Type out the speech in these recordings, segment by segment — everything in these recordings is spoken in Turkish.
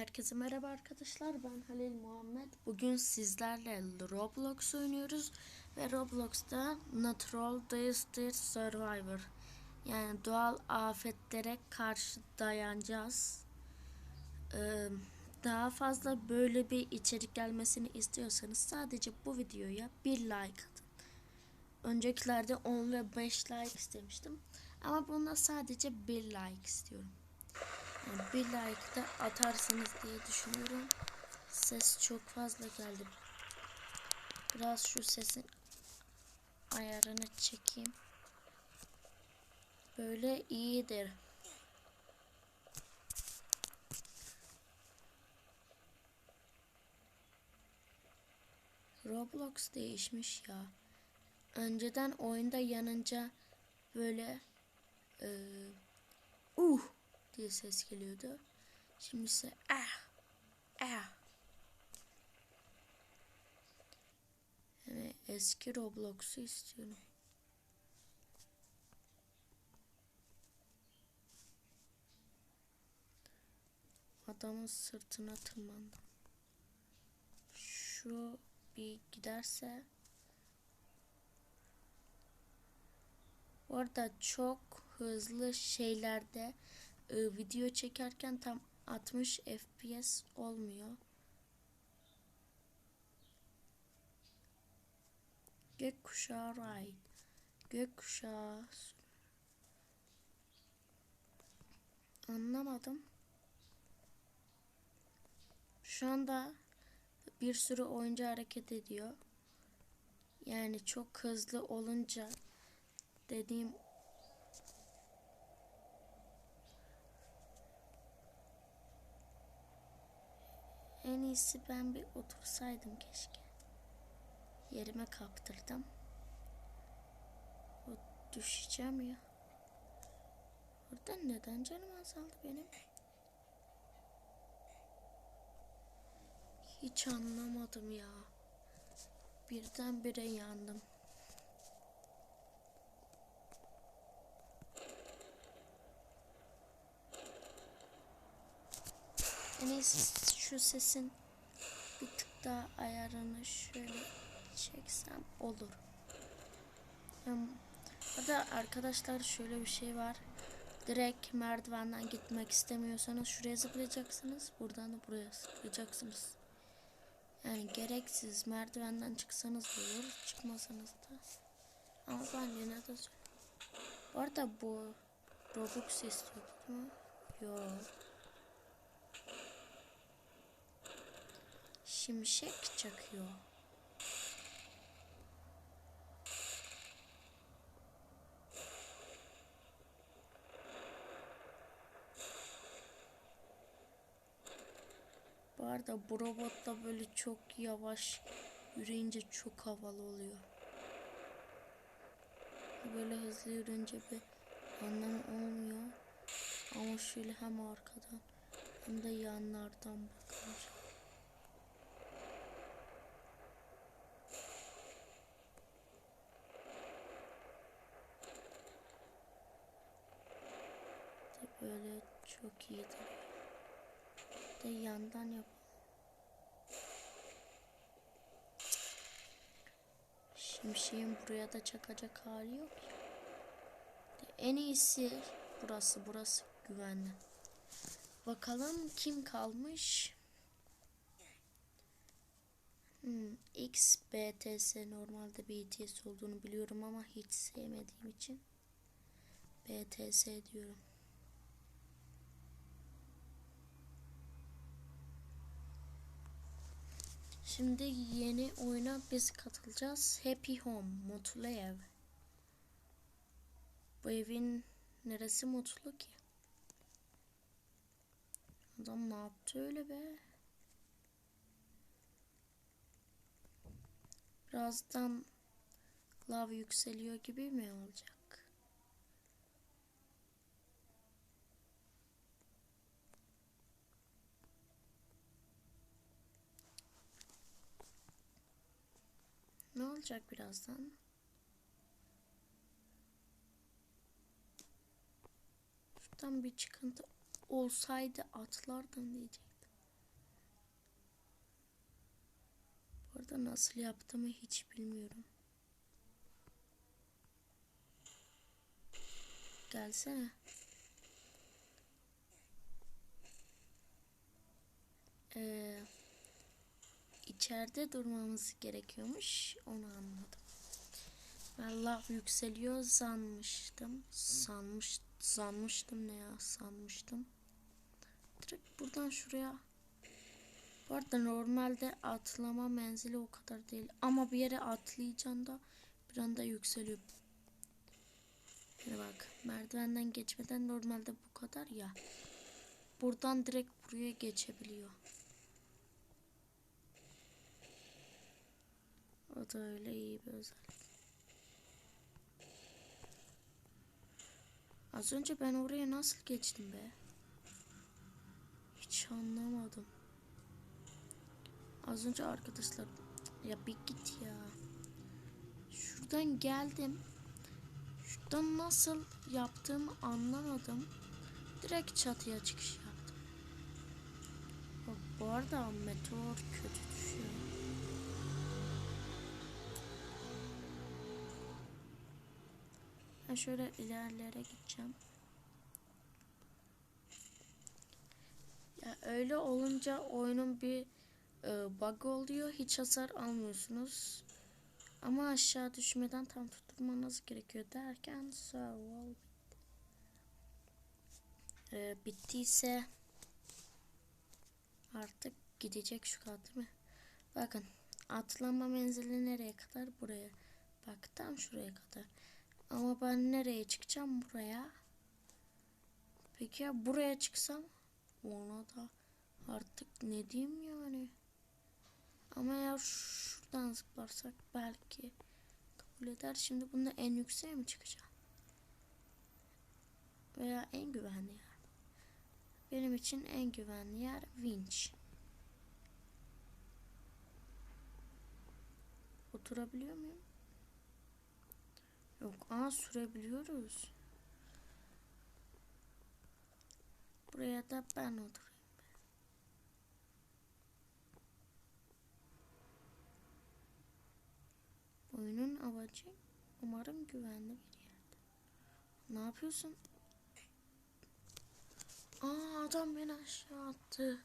Herkese merhaba arkadaşlar ben Halil Muhammed. Bugün sizlerle Roblox oynuyoruz ve Roblox'ta Natural Disaster Survivor yani doğal afetlere karşı dayanacağız. Ee, daha fazla böyle bir içerik gelmesini istiyorsanız sadece bu videoya bir like atın. Öncekilerde 10 ve 5 like istemiştim ama bunda sadece bir like istiyorum. Bir like da atarsınız diye düşünüyorum. Ses çok fazla geldi. Biraz şu sesin ayarını çekeyim. Böyle iyidir. Roblox değişmiş ya. Önceden oyunda yanınca böyle eee uh diye ses geliyordu. Şimdi ise ah ah. Yani eski Roblox'u istiyorum. Adamın sırtına tırmandım. Şu bir giderse Orada çok hızlı şeylerde e, video çekerken tam 60 FPS olmuyor. Gökkuşağı ride. Gökkuşağı Anlamadım. Şu anda bir sürü oyuncu hareket ediyor. Yani çok hızlı olunca dediğim En iyisi ben bir otursaydım keşke. Yerime kaptırdım. O düşeceğim ya. Burada neden canım azaldı benim? Hiç anlamadım ya. Birdenbire yandım. İyisi şu sesin bir tık daha ayarını şöyle çeksem olur. Burada arkadaşlar şöyle bir şey var. Direkt merdivenden gitmek istemiyorsanız şuraya zıplayacaksınız. Buradan da buraya zıplayacaksınız. Yani gereksiz merdivenden çıksanız da olur, çıkmasanız da. Ama ben yine de Bu arada bu Robux mi? Yok. Şimşek çakıyor. Bu arada bu robot da böyle çok yavaş yürüyünce çok havalı oluyor. Böyle hızlı yürüyünce bir anlam olmuyor. Ama şöyle hem arkadan hem de yanlardan bakınca. Böyle çok iyi De yandan yap. Şimşeğin buraya da çakacak hali yok. De en iyisi burası. Burası güvenli. Bakalım kim kalmış? Hmm, X BTS normalde BTS olduğunu biliyorum ama hiç sevmediğim için BTS diyorum. Şimdi yeni oyuna biz katılacağız. Happy Home, mutlu ev. Bu evin neresi mutlu ki? Adam ne yaptı öyle be? Birazdan lav yükseliyor gibi mi olacak? Ne olacak birazdan? Şuradan bir çıkıntı olsaydı atlardım diyecektim. Bu arada nasıl yaptığımı hiç bilmiyorum. Gelsene. Eee içeride durmamız gerekiyormuş. Onu anladım. Lav yükseliyor sanmıştım. Sanmış, sanmıştım ne ya sanmıştım. Direkt buradan şuraya. Bu arada normalde atlama menzili o kadar değil. Ama bir yere atlayacağında bir anda yükseliyor. Yani bak merdivenden geçmeden normalde bu kadar ya. Buradan direkt buraya geçebiliyor. O da öyle iyi bir özellik. Az önce ben oraya nasıl geçtim be? Hiç anlamadım. Az önce arkadaşlar ya bir git ya. Şuradan geldim. Şuradan nasıl yaptığımı anlamadım. Direkt çatıya çıkış yaptım. Bak, bu arada meteor kötü Ben şöyle ilerlere gideceğim. Ya öyle olunca oyunun bir e, bug oluyor. Hiç hasar almıyorsunuz. Ama aşağı düşmeden tam tutturmanız gerekiyor derken survival e, bittiyse artık gidecek şu değil mi? Bakın atlama menzili nereye kadar? Buraya. Bak tam şuraya kadar. Ama ben nereye çıkacağım? Buraya. Peki ya buraya çıksam? Ona da artık ne diyeyim yani. Ama eğer şuradan zıplarsak belki kabul eder. Şimdi bunda en yükseğe mi çıkacağım? Veya en güvenli yer. Benim için en güvenli yer vinç. Oturabiliyor muyum? Yok, aa sürebiliyoruz. Buraya da ben oturayım. Oyunun amacı umarım güvenli bir yerde. Ne yapıyorsun? Aa adam beni aşağı attı.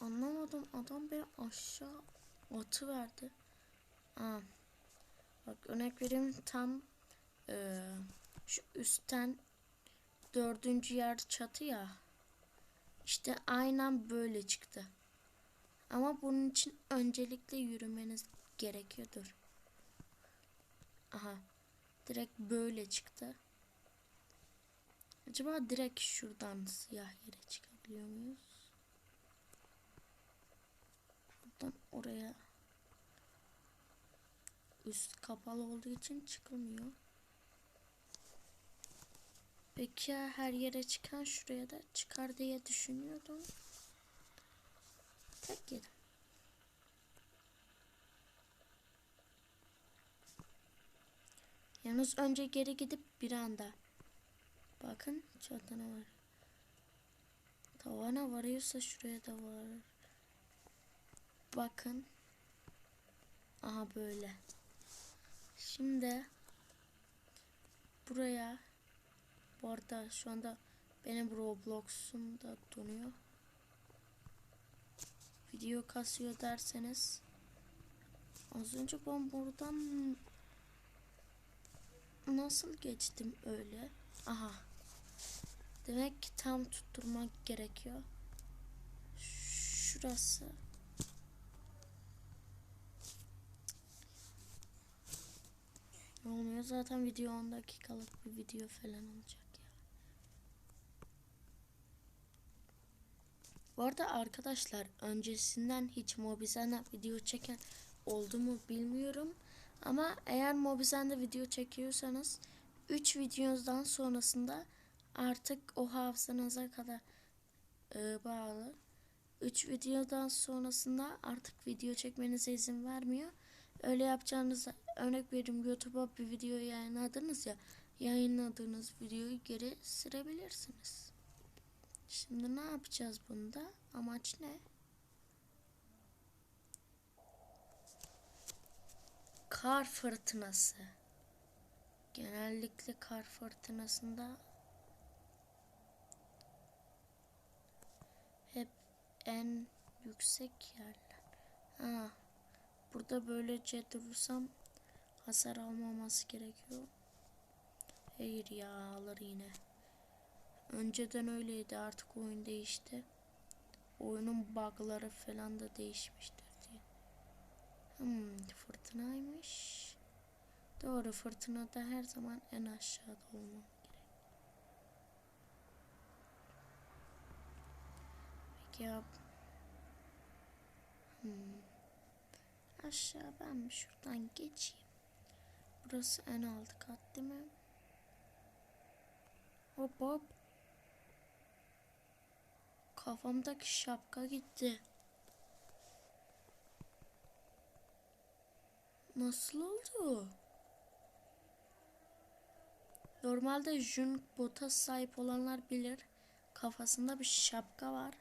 Anlamadım adam beni aşağı atı verdi. Aa, bak örnek vereyim tam e, şu üstten dördüncü yer çatı ya. İşte aynen böyle çıktı. Ama bunun için öncelikle yürümeniz gerekiyordur. Aha. Direkt böyle çıktı. Acaba direkt şuradan siyah yere çıkabiliyor muyuz? Buradan oraya üst kapalı olduğu için çıkılmıyor. Peki ya her yere çıkan şuraya da çıkar diye düşünüyordum. Tek yedim. Yalnız önce geri gidip bir anda. Bakın çatana var. Tavana varıyorsa şuraya da var. Bakın. Aha böyle. Şimdi buraya bu arada şu anda benim Roblox'um da donuyor. Video kasıyor derseniz az önce ben buradan nasıl geçtim öyle? Aha. Demek ki tam tutturmak gerekiyor. Şurası. Olmuyor zaten video 10 dakikalık bir video falan olacak ya. Bu arada arkadaşlar öncesinden hiç Mobizen'e video çeken oldu mu bilmiyorum. Ama eğer Mobizen'de video çekiyorsanız 3 videonuzdan sonrasında artık o hafızanıza kadar e, bağlı. 3 videodan sonrasında artık video çekmenize izin vermiyor. Öyle yapacağınızda örnek veriyorum YouTube'a bir video yayınladınız ya yayınladığınız videoyu geri sürebilirsiniz. Şimdi ne yapacağız bunda? Amaç ne? Kar fırtınası. Genellikle kar fırtınasında hep en yüksek yerler. Ha, burada böylece durursam hasar almaması gerekiyor. Hayır ya alır yine. Önceden öyleydi artık oyun değişti. Oyunun bug'ları falan da değişmiştir diye. Hmm, fırtınaymış. Doğru fırtınada her zaman en aşağıda olmam gerek. Peki ya hmm. Aşağı ben mi şuradan geçeyim? Burası en alt kat değil mi? Hop hop. Kafamdaki şapka gitti. Nasıl oldu? Normalde jun bota sahip olanlar bilir. Kafasında bir şapka var.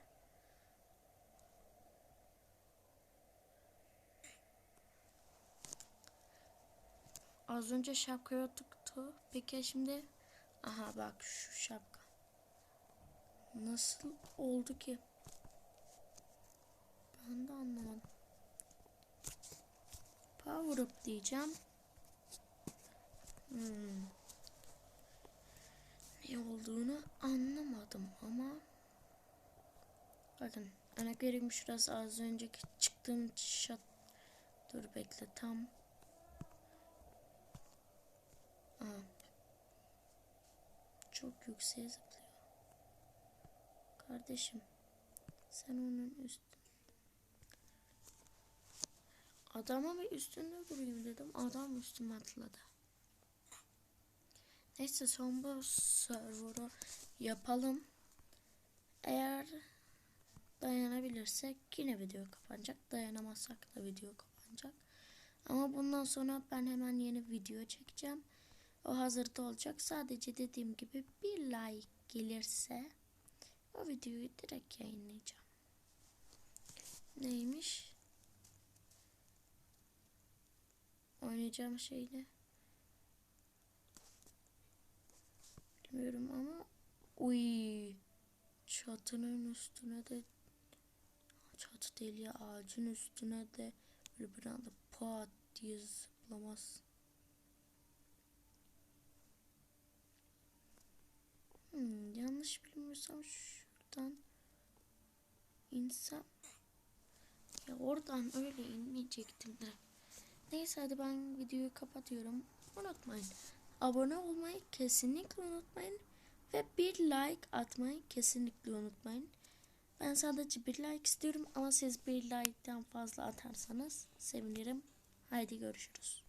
Az önce şapkayı tuttu. Peki şimdi aha bak şu şapka. Nasıl oldu ki? Ben de anlamadım. Power up diyeceğim. Hmm. Ne olduğunu anlamadım ama bakın örnek vereyim şurası az önceki çıktığım şat dur bekle tam Çok yükseğe zıplıyor kardeşim sen onun üstü adama bir üstünde durayım dedim adam üstüme atladı Neyse son bu server'ı yapalım. Eğer dayanabilirsek yine video kapanacak. Dayanamazsak da video kapanacak. Ama bundan sonra ben hemen yeni video çekeceğim. O hazırda olacak. Sadece dediğim gibi bir like gelirse o videoyu direkt yayınlayacağım. Neymiş? Oynayacağım şey ne? Bilmiyorum ama uy çatının üstüne de çatı değil ya ağacın üstüne de böyle bir anda pat diye zıplamaz. Hmm, yanlış bilmiyorsam şuradan insem ya oradan öyle inmeyecektim de. Neyse hadi ben videoyu kapatıyorum. Unutmayın abone olmayı kesinlikle unutmayın. Ve bir like atmayı kesinlikle unutmayın. Ben sadece bir like istiyorum ama siz bir like'tan fazla atarsanız sevinirim. Haydi görüşürüz.